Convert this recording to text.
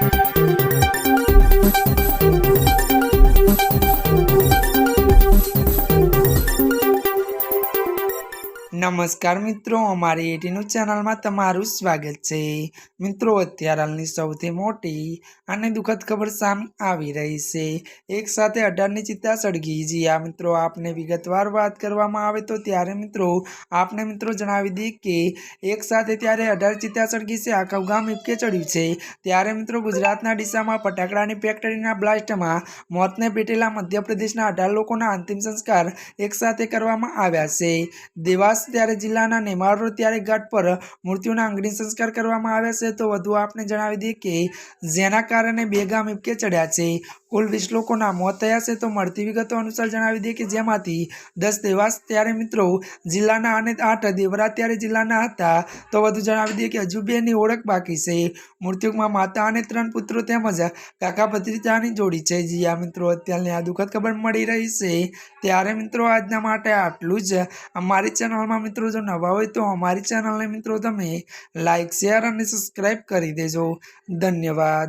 Thank you. નમસ્કાર મિત્રો, અમારી એટીનું ચેનલમાં તમારું સ્વાગત છે. મિત્રો, અત્યારે હાલની સૌથી મોટી અને દુઃખદ ખબર સામે આવી રહી છે. એક સાથે અઢારની ચિત્તા સળગી. જી આ મિત્રો, આપને વિગતવાર વાત કરવામાં આવે તો ત્યારે, મિત્રો, આપને મિત્રો જણાવી દઈએ કે એક સાથે ત્યારે અઢાર ચિત્તા સળગી છે. આખા ગામ ઇપકે ચડ્યું છે. ત્યારે, મિત્રો, ગુજરાતના ડીસામાં ફટાકડાની ફેક્ટરીના બ્લાસ્ટમાં મોતને પેટેલા મધ્યપ્રદેશના અઢાર લોકોના અંતિમ સંસ્કાર એક સાથે કરવામાં આવ્યા છે. દેવાસ ત્યારે જિલ્લાના નેમાળ રોડ ત્યારે ઘાટ પર મૂર્તિઓના અંગડી સંસ્કાર કરવામાં આવ્યા છે. તો વધુ આપને જણાવી દઈએ કે જેના કારણે બે ગામ ઇપકે ચડ્યા છે. કુલ વીસ લોકોના મોત થયા છે. તો મળતી વિગતો અનુસાર જણાવી દઈએ કે જેમાંથી દસ દેવાસ ત્યારે મિત્રો જિલ્લાના અને આઠ દેવરા ત્યારે જિલ્લાના હતા. તો વધુ જણાવી દઈએ કે હજુ બેની ઓળખ બાકી છે. મૃત્યુમાં માતા અને ત્રણ પુત્રો તેમજ કાકા ભત્રીજાની જોડી છે. જી મિત્રો, અત્યારની આ દુઃખદ ખબર મળી રહી છે. ત્યારે મિત્રો, આજના માટે આટલું જ. અમારી ચેનલમાં મિત્રો જો નવા હોય તો અમારી ચેનલને મિત્રો તમે લાઈક શેર અને સબસ્ક્રાઈબ કરી દેજો. ધન્યવાદ.